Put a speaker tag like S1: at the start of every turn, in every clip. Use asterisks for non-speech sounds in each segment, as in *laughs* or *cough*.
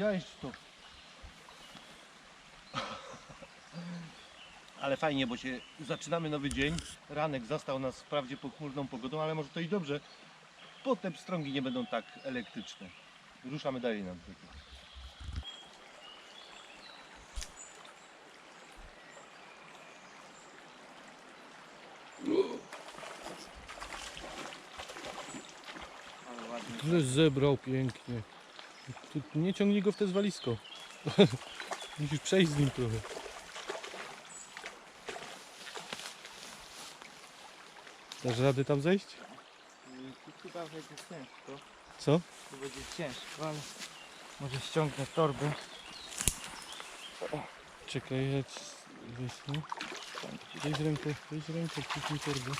S1: Widziałeś to? Ale fajnie, bo się zaczynamy nowy dzień. Ranek zastał nas wprawdzie pochmurną pogodą, ale może to i dobrze. Bo te pstrągi nie będą tak elektryczne. Ruszamy dalej na brzeg.
S2: Ale ładnie.
S3: Zebrał pięknie. Tu nie ciągnij go w te zwalisko. *laughs* Musisz przejść z nim trochę. Dasz radę tam zejść?
S2: Tu chyba będzie ciężko.
S3: Co?
S2: Tu będzie ciężko, ale może ściągnę torby.
S3: Czekaj, ja ci... Weź. Weź rękę, weź rękę, przypnij torbę.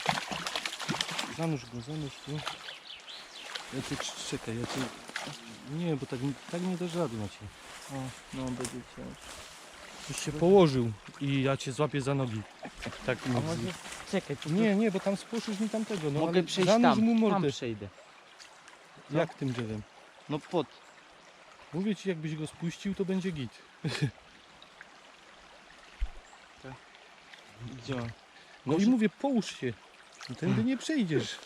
S3: Zanurz go, zanurz go. Ja cię, czekaj, ja cię... Nie, bo tak, tak nie dasz rady Maciej.
S2: O, no będzie ciężko.
S3: Byś się położył i ja cię złapię za nogi. Tak
S2: A może czekaj, tu
S3: Nie, nie, bo tam spłoszysz mi tamtego. No,
S2: mogę
S3: ale
S2: przejść
S3: zanurz
S2: tam.
S3: mu mordę.
S2: Tam przejdę.
S3: Jak tym drzewem?
S2: No pod.
S3: Mówię ci, jakbyś go spuścił, to będzie git. *laughs*
S2: Gdzie on?
S3: No i mówię, połóż się. No Tędy nie przejdziesz.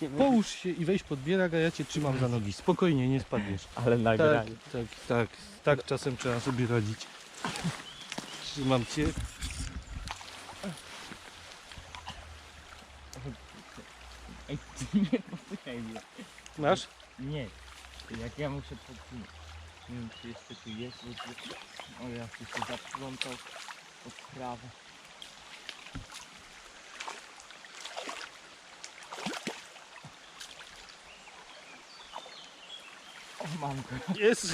S2: Się.
S3: Połóż się i weź pod bierak, a ja cię trzymam za nogi. Spokojnie, nie spadniesz. *laughs*
S2: Ale
S3: Tak,
S2: nagranie.
S3: tak, tak. Tak czasem trzeba sobie radzić. Trzymam cię.
S2: Ej, ty nie popychaj mnie.
S3: Masz?
S2: Nie. Jak ja muszę podsunąć. Nie wiem czy jeszcze tu jest. bo tu- O ja tu się zaplątał od prawa. O mam go.
S3: Jest.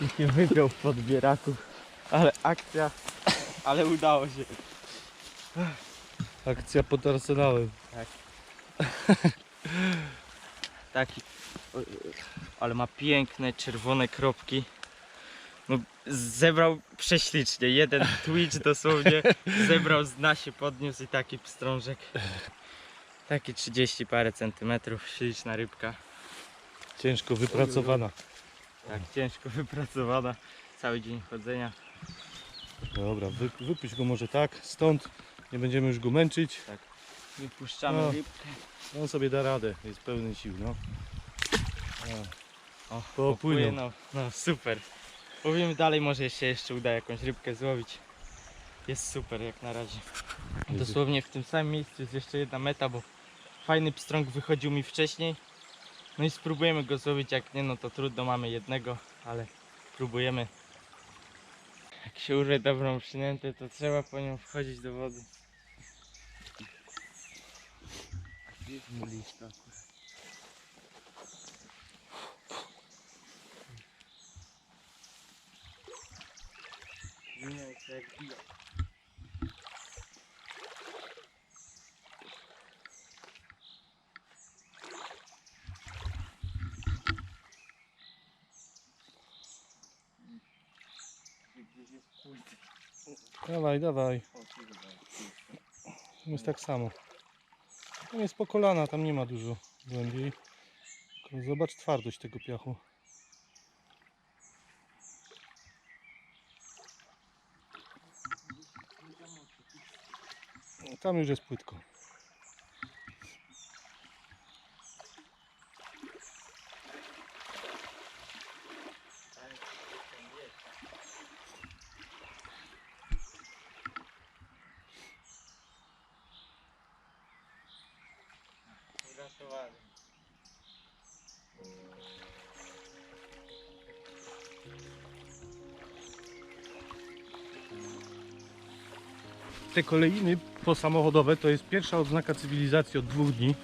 S2: I się wypiął w podbieraku. Ale akcja. Ale udało się.
S3: Akcja pod arsenałem.
S2: Taki. o, Ale ma piękne czerwone kropki. No, zebrał prześlicznie. Jeden twitch dosłownie zebrał z dna się podniósł i taki pstrążek. Taki 30 parę centymetrów, śliczna rybka.
S3: Ciężko wypracowana.
S2: Tak ciężko *laughs* wypracowana. Cały dzień chodzenia.
S3: Dobra, wy, wypuść go może tak, stąd. Nie będziemy już go męczyć.
S2: Wypuszczamy
S3: No.
S2: rybkę.
S3: On sobie da radę, jest pełny sił, no.
S2: O,
S3: Popłynął.
S2: popłynął. No super. Powiem dalej, może się jeszcze uda jakąś rybkę złowić. Jest super jak na razie. Dosłownie w tym samym miejscu jest jeszcze jedna meta, bo fajny pstrąg wychodził mi wcześniej. No i spróbujemy go złowić, jak nie no to trudno, mamy jednego, ale próbujemy. Jak się urze dobrą przynętę, to trzeba po nią wchodzić do wody. A gdzie jest muliczka akurat? To jak bija.
S3: Dawaj, dawaj. Tam jest tak samo. Tam jest po kolana, tam nie ma dużo głębiej. Zobacz twardość tego piachu. Tam już jest płytko.
S2: Uratowany.
S3: Te kolejny posamochodowe to jest pierwsza odznaka cywilizacji od dwóch dni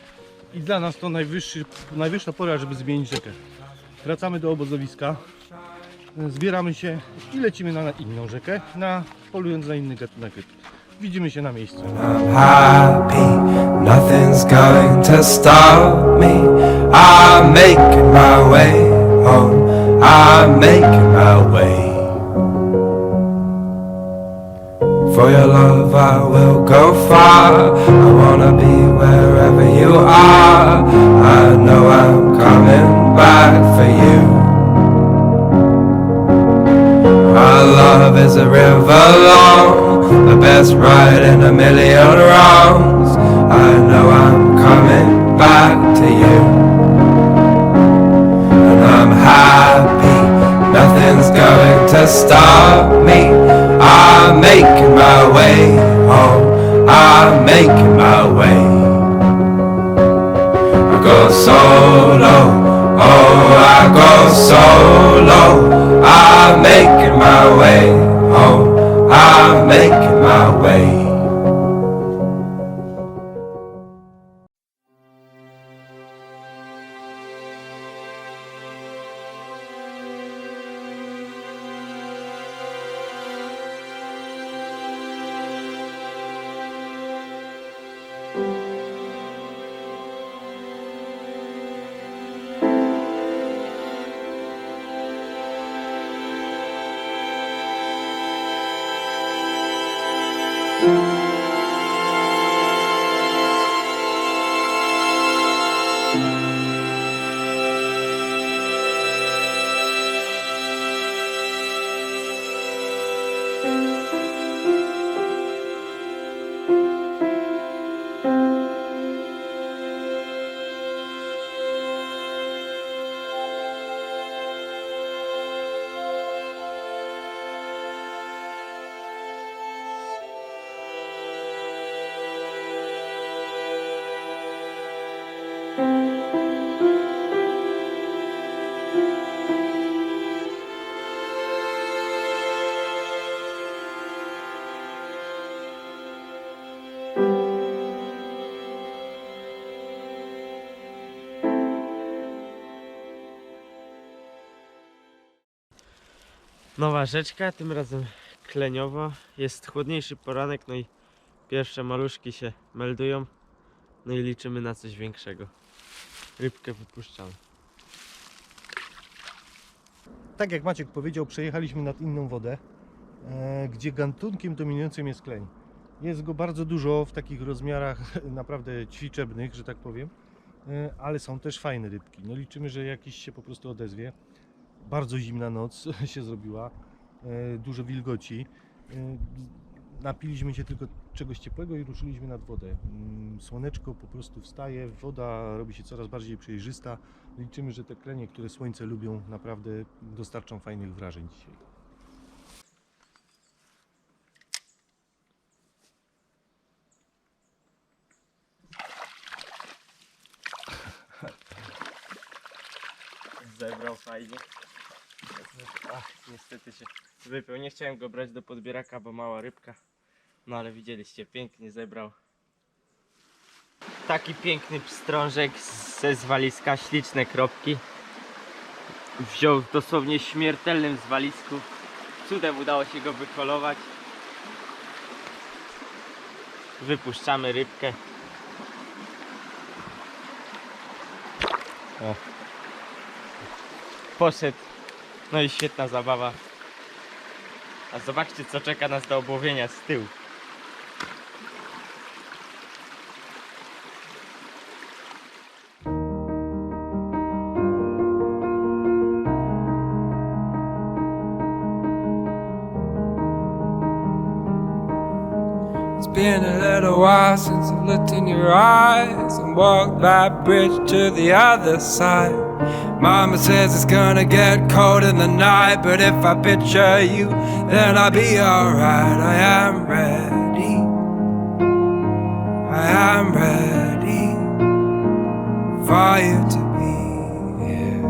S3: i dla nas to najwyższy, najwyższa pora, żeby zmienić rzekę. Wracamy do obozowiska, zbieramy się i lecimy na inną rzekę, na, polując na inny gatunek. Widzimy się na miejscu.
S4: I'm happy, nothing's going to stop me. I'm making my way home, I'm making my way. For your love, I will go far. I wanna be wherever you are. I know I'm coming back for you. Love is a river long, the best ride in a million wrongs. I know I'm coming back to you. And I'm happy, nothing's going to stop me. I'm making my way home, I'm making my way. I go solo, oh, I go solo. I'm making my way home, I'm making my way.
S2: Nowa rzeczka, tym razem kleniowa. Jest chłodniejszy poranek, no i pierwsze maluszki się meldują. No i liczymy na coś większego. Rybkę wypuszczamy.
S3: Tak jak Maciek powiedział, przejechaliśmy nad inną wodę, e, gdzie gatunkiem dominującym jest kleń. Jest go bardzo dużo w takich rozmiarach *laughs* naprawdę ćwiczebnych, że tak powiem, e, ale są też fajne rybki. No liczymy, że jakiś się po prostu odezwie. Bardzo zimna noc *laughs* się zrobiła, e, dużo wilgoci. E, Napiliśmy się tylko czegoś ciepłego i ruszyliśmy nad wodę. Mm, Słoneczko po prostu wstaje, woda robi się coraz bardziej przejrzysta. Liczymy, że te klenie, które słońce lubią, naprawdę dostarczą fajnych wrażeń dzisiaj.
S2: Zebrał fajnie. Ach, niestety się wypiął. Nie chciałem go brać do podbieraka, bo mała rybka. No ale widzieliście, pięknie zebrał. Taki piękny pstrążek ze zwaliska, śliczne kropki. Wziął w dosłownie śmiertelnym zwalisku. Cudem udało się go wykolować. Wypuszczamy rybkę. O. Poszedł. No i świetna zabawa. A zobaczcie co czeka nas do obłowienia z tyłu.
S4: Been a little while since I've looked in your eyes and walked that bridge to the other side. Mama says it's gonna get cold in the night, but if I picture you, then I'll be alright. I am ready. I am ready for you to be here.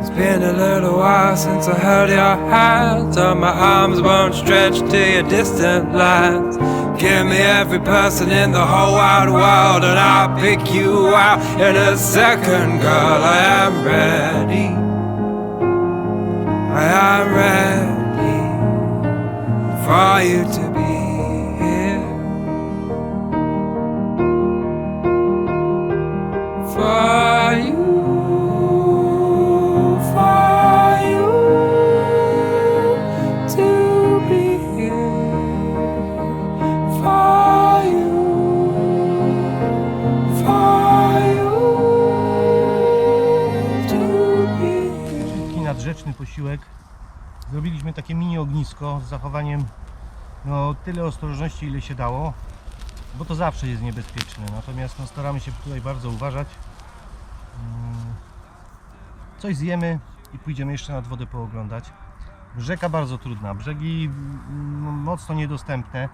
S4: It's been a little while since I held your hand. So my arms won't stretch to your distant lands. Give me every person in the whole wide world, and I'll pick you out in a second, girl. I am ready. I am ready for you to be
S3: Zrobiliśmy takie mini ognisko z zachowaniem no, tyle ostrożności, ile się dało, bo to zawsze jest niebezpieczne. Natomiast no, staramy się tutaj bardzo uważać. Mm, Coś zjemy i pójdziemy jeszcze nad wodę pooglądać. Rzeka bardzo trudna, brzegi mm, mocno niedostępne.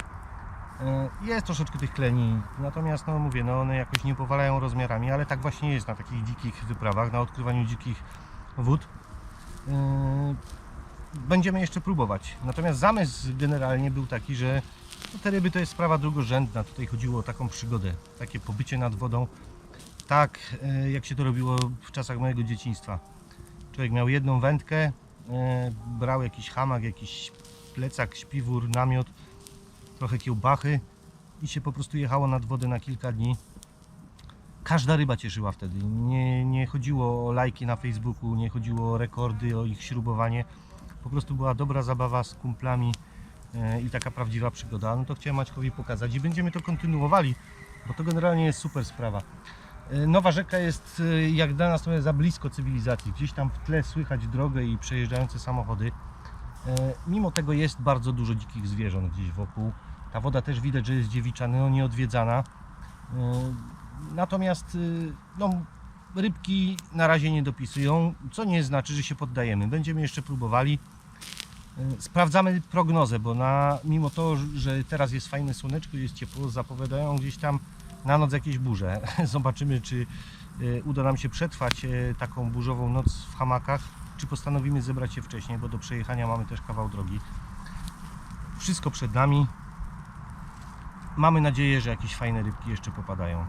S3: E, Jest troszeczkę tych kleni, natomiast no mówię, no one jakoś nie powalają rozmiarami, ale tak właśnie jest na takich dzikich wyprawach, na odkrywaniu dzikich wód. E, Będziemy jeszcze próbować. Natomiast zamysł generalnie był taki, że no te ryby to jest sprawa drugorzędna. Tutaj chodziło o taką przygodę, takie pobycie nad wodą, tak e, jak się to robiło w czasach mojego dzieciństwa. Człowiek miał jedną wędkę, e, brał jakiś hamak, jakiś plecak, śpiwór, namiot, trochę kiełbachy i się po prostu jechało nad wodę na kilka dni. Każda ryba cieszyła wtedy. Nie, nie chodziło o lajki na Facebooku, nie chodziło o rekordy, o ich śrubowanie. Po prostu była dobra zabawa z kumplami e, i taka prawdziwa przygoda. No to chciałem Maćkowi pokazać i będziemy to kontynuowali, bo to generalnie jest super sprawa. E, Nowa rzeka jest e, jak dla nas trochę za blisko cywilizacji. Gdzieś tam w tle słychać drogę i przejeżdżające samochody. Mimo tego jest bardzo dużo dzikich zwierząt gdzieś wokół. Ta woda też widać, że jest dziewicza, no nieodwiedzana. Natomiast y, no, rybki na razie nie dopisują, co nie znaczy, że się poddajemy. Będziemy jeszcze próbowali. Y, Sprawdzamy prognozę, bo na, mimo to, że teraz jest fajne słoneczko, jest ciepło, zapowiadają gdzieś tam na noc jakieś burze. *laughs* Zobaczymy, czy y, uda nam się przetrwać taką burzową noc w hamakach, czy postanowimy zebrać się wcześniej, bo do przejechania mamy też kawał drogi. Wszystko przed nami. Mamy nadzieję, że jakieś fajne rybki jeszcze popadają.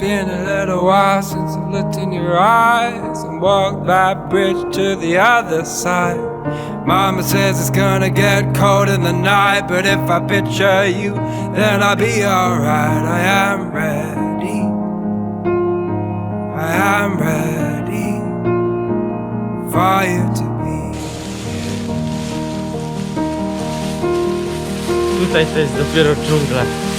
S4: Been a little while since I've looked in your eyes and walked that bridge to the other side. Mama says it's gonna get cold in the night, but if I picture you, then I'll be alright. I am ready. I am ready for you to be.
S2: Tutaj to jest dopiero dżungla.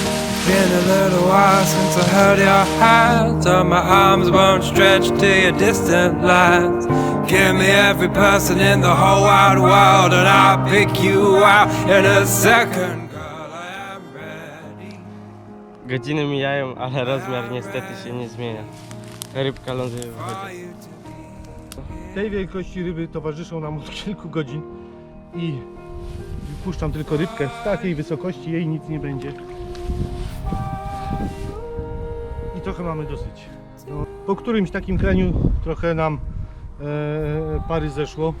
S4: Been a little while since I held your hand. So my arms won't stretch to your distant lands. Give me every person in the whole wide world, and I'll pick you out in a second, girl. I am ready.
S2: Godziny mijają, ale rozmiar niestety się nie zmienia. Rybka ląduje w wodzie.
S3: Tej wielkości ryby towarzyszą nam od kilku godzin i puszczam tylko rybkę z takiej wysokości, jej nic nie będzie. Trochę mamy dosyć. No, po którymś takim kreniu trochę nam e, pary zeszło.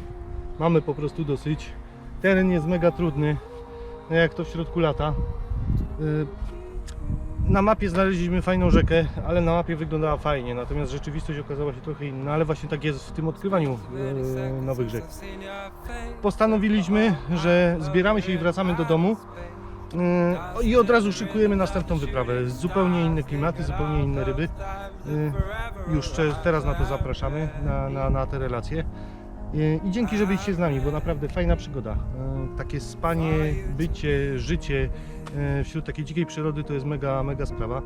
S3: Mamy po prostu dosyć. Teren jest mega trudny, no jak to w środku lata. E, na mapie znaleźliśmy fajną rzekę, ale na mapie wyglądała fajnie, natomiast rzeczywistość okazała się trochę inna, ale właśnie tak jest w tym odkrywaniu e, nowych rzek. Postanowiliśmy, że zbieramy się i wracamy do domu i od razu szykujemy następną wyprawę. Zupełnie inne klimaty, zupełnie inne ryby. E, Już teraz na to zapraszamy, na, na, na te relacje. E, I dzięki, że byliście z nami, bo naprawdę fajna przygoda. E, Takie spanie, bycie, życie wśród takiej dzikiej przyrody to jest mega, mega sprawa.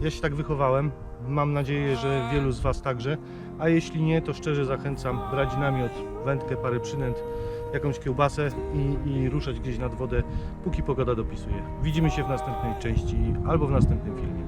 S3: Ja się tak wychowałem. Mam nadzieję, że wielu z Was także. A jeśli nie, to szczerze zachęcam brać namiot, wędkę, parę przynęt, jakąś kiełbasę i, i ruszać gdzieś nad wodę, póki pogoda dopisuje. Widzimy się w następnej części albo w następnym filmie.